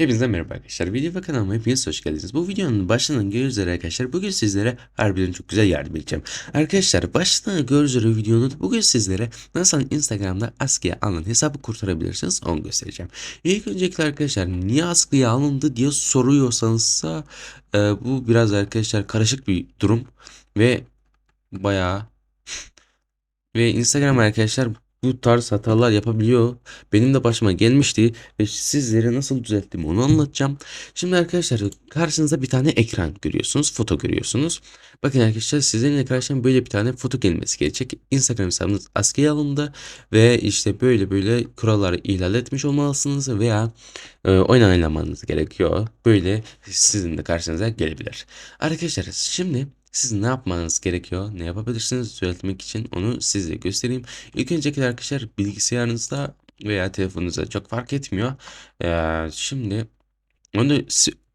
Hepinize merhaba arkadaşlar. Video ve kanalıma hepiniz hoş geldiniz. Bu videonun başından görüyoruz üzere arkadaşlar. Bugün sizlere harbiden çok güzel yardım edeceğim. Arkadaşlar baştan görüyoruz üzere videonun bugün sizlere nasıl Instagram'da askıya alınan hesabı kurtarabilirsiniz onu göstereceğim. İlk öncelikle arkadaşlar niye askıya alındı diye soruyorsanız da e, bu biraz arkadaşlar karışık bir durum ve bayağı ve Instagram arkadaşlar bu tarz hatalar yapabiliyor. Benim de başıma gelmişti ve sizlere nasıl düzelttim onu anlatacağım. Şimdi arkadaşlar karşınızda bir tane ekran görüyorsunuz, foto görüyorsunuz. Bakın arkadaşlar sizlerin ekranından böyle bir tane foto gelmesi gerekecek. Instagram hesabınız askıya alındı ve işte böyle böyle kuralları ihlal etmiş olmalısınız veya e, oynaylamanız gerekiyor. Böyle sizin de karşınıza gelebilir. Arkadaşlar şimdi siz ne yapmanız gerekiyor? Ne yapabilirsiniz düzeltmek için onu size göstereyim. İlk öncelikle arkadaşlar bilgisayarınızda veya telefonunuzda çok fark etmiyor. Ee, şimdi onu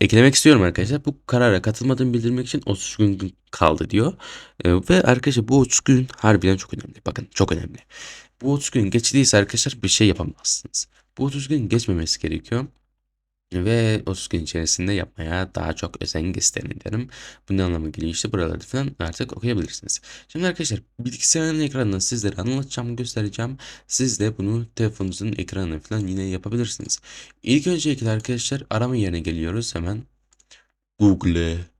eklemek istiyorum arkadaşlar. Bu karara katılmadığımı bildirmek için 30 gün kaldı diyor. Ee, ve arkadaşlar bu 30 gün harbiden çok önemli. Bakın çok önemli. Bu 30 gün geçtiyse arkadaşlar bir şey yapamazsınız. Bu 30 gün geçmemesi gerekiyor. Ve 30 gün içerisinde yapmaya daha çok özen gösterin derim. Bu ne anlama geliyor işte buraları falan artık okuyabilirsiniz. Şimdi arkadaşlar bilgisayarın ekranını sizlere anlatacağım göstereceğim. Siz de bunu telefonunuzun ekranına falan yine yapabilirsiniz. İlk öncelikle arkadaşlar arama yerine geliyoruz hemen. Google.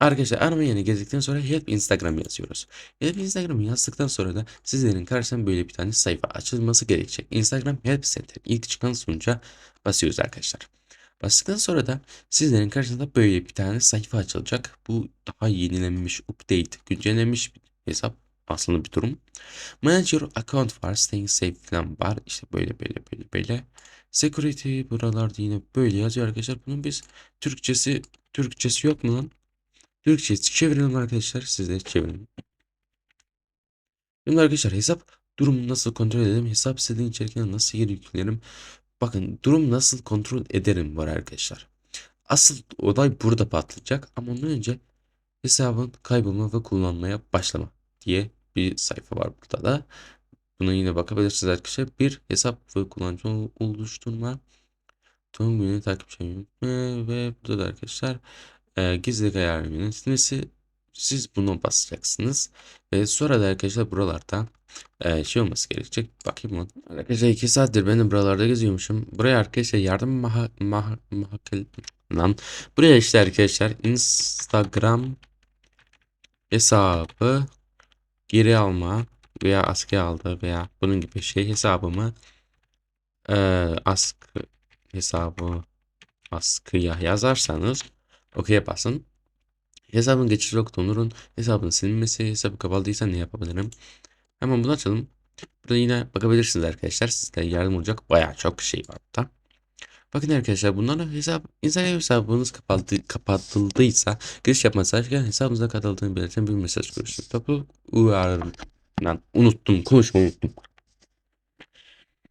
Arkadaşlar arama yerine geldikten sonra Help Instagram yazıyoruz. Help Instagram yazdıktan sonra da sizlerin karşısına böyle bir tane sayfa açılması gerekecek. Instagram Help Center ilk çıkan sonuca basıyoruz arkadaşlar. Bastıktan sonra da sizlerin karşısında böyle bir tane sayfa açılacak. Bu daha yenilenmiş, update, güncellenmiş bir hesap aslında bir durum. Manage your account var, staying safe falan var. İşte böyle böyle böyle böyle. Security buralarda yine böyle yazıyor arkadaşlar. Bunun biz Türkçesi Türkçesi yok mu lan? Türkçesi çevirelim arkadaşlar. Siz de çevirin. Şimdi arkadaşlar hesap durumu nasıl kontrol edelim? Hesap istediğin içeriklerine nasıl geri yüklerim? Bakın durum nasıl kontrol ederim var arkadaşlar. Asıl olay burada patlayacak ama ondan önce hesabın kaybolma ve kullanmaya başlama diye bir sayfa var burada da. Buna yine bakabilirsiniz arkadaşlar. Bir hesap ve kullanıcı oluşturma. Tüm günü takipçi yönetme ve burada da arkadaşlar e, gizlilik ayarı yönetilmesi. Siz bunu basacaksınız. Ve sonra da arkadaşlar buralarda e, şey olması gerekecek. Bakayım onu. Arkadaşlar 2 saattir ben de buralarda geziyormuşum. Buraya arkadaşlar yardım maha, lan. Buraya işte arkadaşlar Instagram hesabı geri alma veya askıya aldı veya bunun gibi şey hesabımı e, askı hesabı askıya yazarsanız okey'e basın. Hesabın geçici yok donurun. Hesabın silinmesi, hesabı kapalıysa ne yapabilirim? Hemen bunu açalım. Burada yine bakabilirsiniz arkadaşlar. Sizlere yardım olacak bayağı çok şey var burada. Bakın arkadaşlar bunlarla hesap Instagram hesabınız kapatıldı, kapatıldıysa giriş yapmazsa hesabınıza katıldığını belirten bir mesaj görürsünüz. Topluluk uyarından unuttum konuşmayı unuttum.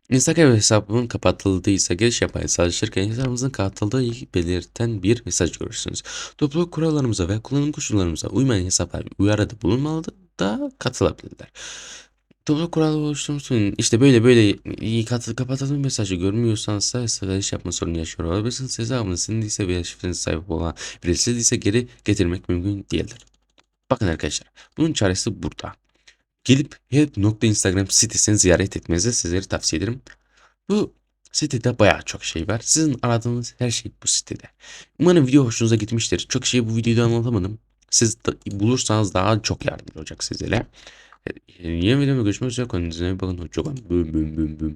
Instagram hesabının kapatıldıysa giriş yapmaya çalışırken hesabınızın kapatıldığı belirten bir mesaj görürsünüz. Topluluk kurallarımıza ve kullanım koşullarımıza uymayan hesaplar uyarıda bulunmalı da katılabilirler. Topluluk kuralı oluşturmuşsun. İşte böyle böyle iyi katı kapatalım mesajı görmüyorsanız da giriş yapma sorunu yaşıyor olabilirsiniz. Hesabınız silindiyse veya şifreniz sahip olan birisi sildiyse geri getirmek mümkün değildir. Bakın arkadaşlar bunun çaresi burada. Gelip help.instagram sitesini ziyaret etmenizi sizlere tavsiye ederim. Bu sitede bayağı çok şey var. Sizin aradığınız her şey bu sitede. Umarım video hoşunuza gitmiştir. Çok şeyi bu videoda anlatamadım. Siz de bulursanız daha çok yardımcı olacak sizlere. Yeni videomda görüşmek üzere. Kendinize iyi bakın. Hoşçakalın. Büm büm büm büm.